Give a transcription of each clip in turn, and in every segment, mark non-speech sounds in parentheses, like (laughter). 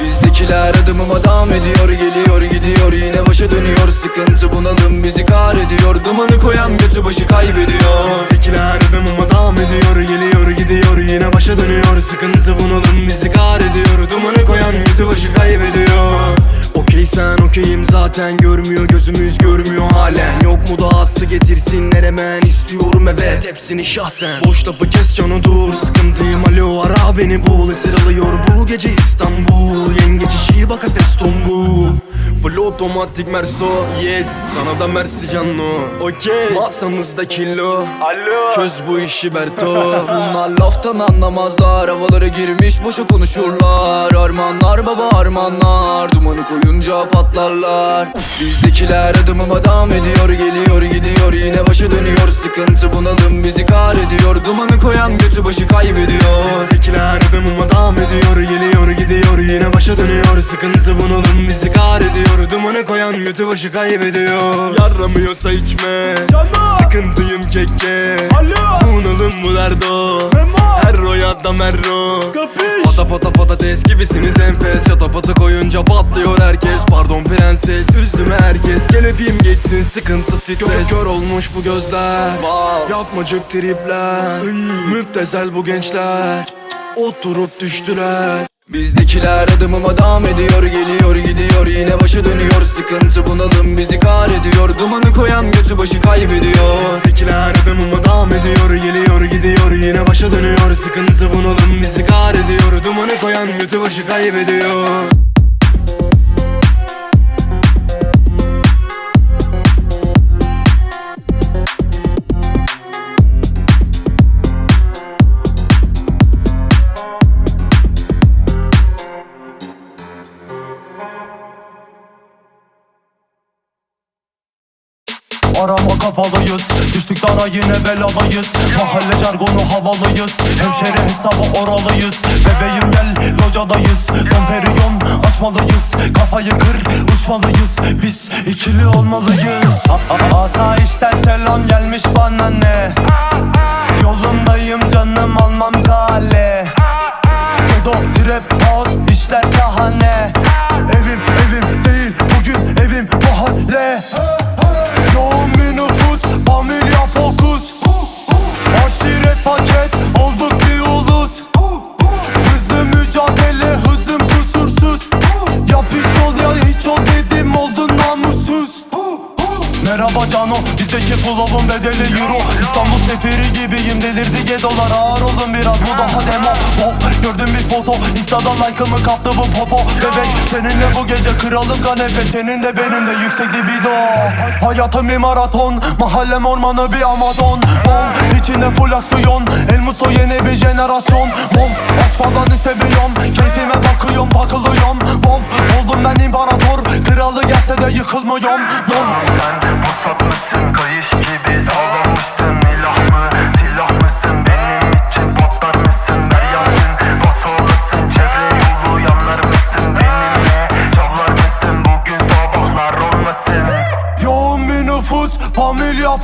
Bizdekiler adımıma devam ediyor Geliyor gidiyor. Yine başa dönüyor Sıkıntı bunalım bizi kahrediyor Dumanı koyan götü başı kaybediyor. Bizdekiler adımıma devam ediyor Geliyor gidiyor. Yine başa dönüyor Sıkıntı bunalım bizi kahrediyor okeyim zaten görmüyor gözümüz görmüyor halen. Yok mu dahası getirsinler hemen istiyorum evet hepsini şahsen. Boş lafı kes canı dur sıkıntıyım. Alo ara beni bul Esir alıyor bu gece İstanbul otomatik Merso yes. Sana da Mersi canlı Okey. Masamızda kilo Alo. Çöz bu işi Berto. (laughs) Bunlar laftan anlamazlar. Havalara girmiş boşa konuşurlar. Armanlar baba armanlar. Dumanı koyunca patlarlar. Bizdekiler adımıma devam ediyor Geliyor gidiyor. Yine başa dönüyor. Sıkıntı bunalım bizi kahrediyor Dumanı koyan götü başı kaybediyor. Bizdekiler adımıma devam ediyor Geliyor gidiyor. Yine başa dönüyor Sıkıntı bunalım bizi kahrediyor Dumanı koyan götü başı kaybediyor. Yaramıyorsa içme. Sıkıntıyım keke. Bunalım bu derdo Her roya da merro Pata pata patates gibisiniz enfes. Yata pata koyunca patlıyor herkes. Pardon prenses üzdüm herkes. Gel öpeyim geçsin sıkıntı stres. Kör, kör olmuş bu gözler. Yapmacık tripler. Müptezel bu gençler. Oturup düştüler Bizdekiler adımıma devam ediyor Geliyor gidiyor. Yine başa dönüyor Sıkıntı bunalım bizi kahrediyor Dumanı koyan götü başı kaybediyor. Bizdekiler adımıma devam ediyor Geliyor gidiyor. Yine başa dönüyor Sıkıntı bunalım bizi kahrediyor Dumanı koyan götü başı kaybediyor Arama kapalıyız? Düştük dara yine beladayız Mahalle jargonu havalıyız. Hemşeri hesabı oralıyız. Bebeğim gel locadayız. Don Perignon açmalıyız. Kafayı kır uçmalıyız. Biz ikili olmalıyız. A- a- Asayişten selam gelmiş bana ne Cano bizdeki flow'un bedeli euro. İstanbul seferi gibiyim delirdi gedolar ağır olun biraz bu daha demo. Oh gördüm bir foto. Insta'da like'ımı kaptı bu popo. Bebek seninle bu gece kralım kanepe Senin de benim de yüksek libido. Hayatım bir maraton Mahallem ormanı bir amazon. Oh içinde full aksiyon. El Musto yeni bir jenerasyon. Oh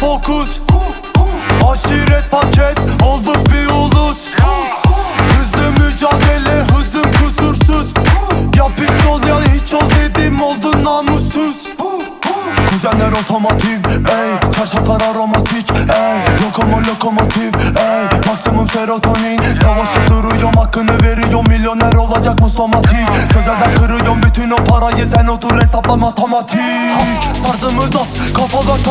fokus Aşiret paket, olduk bir ulus. Hızlı mücadele, hızım kusursuz. Yap hiç ol ya hiç ol dedim oldun namussuz. Kuzenler otomotiv, ey Çarşaflar aromatik, ey Lokomo lokomotiv, ey Maksimum serotonin. Savaşıp duruyorum hakkını veriyorum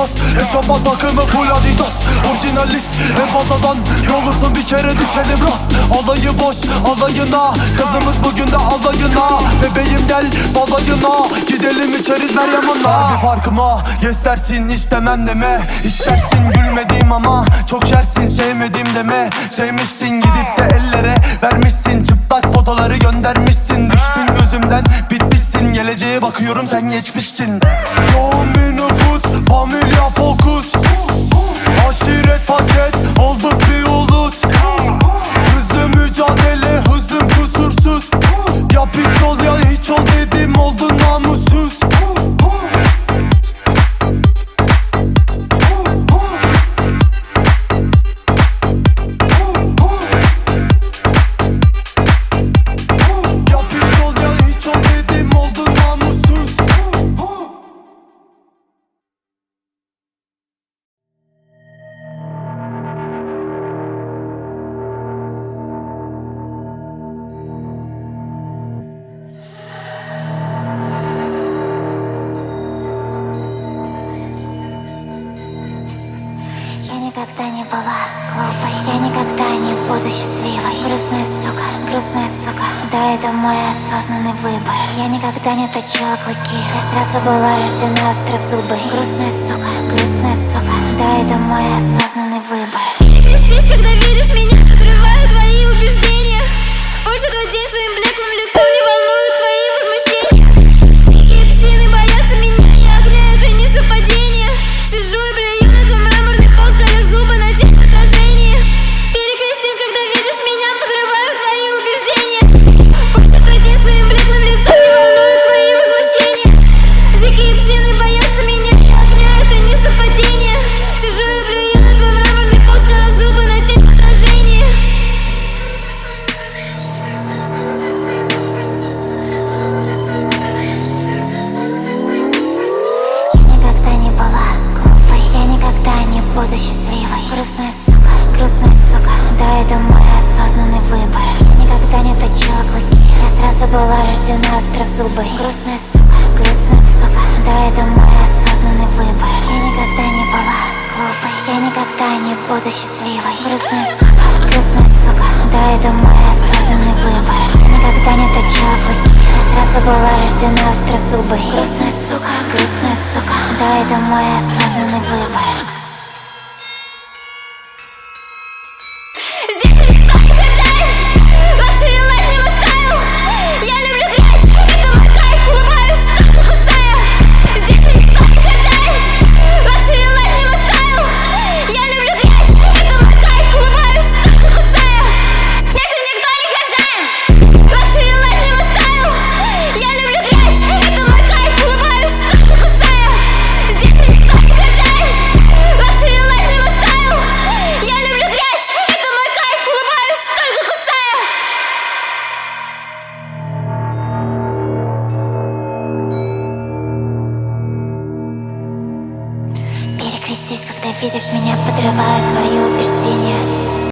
tas Eşofman takımı full adidas. Orijinalist, en fazladan Ne olursun bir kere düşelim rast. Alayı boş, alayına. Kızımız bugün de alayına. Bebeğim gel balayına. Gidelim içeriz ver yanına Bir farkıma yes dersin istemem deme. İstersin gülmediğim ama Çok şersin sevmedim deme. Sevmişsin gidip de ellere Vermişsin. Çıplak fotoları göndermişsin. Düştün gözümden bitmişsin. Geleceğe bakıyorum sen geçmişsin Грустная сука, грустная сука. Да, это мой осознанный выбор. Я никогда не точила клыки. Я сразу была рождена острозубой Грустная сука, грустная сука. Да, это мой осознанный выбор. ради нас Грустная сука, грустная сука. Да, это мой осознанный выбор. Я никогда не была глупой. Я никогда не буду счастливой. Грустная сука, грустная сука. Да, это мой осознанный выбор. Я никогда не точила клыки Сразу была рождена острозубой Грустная сука, грустная сука. Да, это мой осознанный выбор.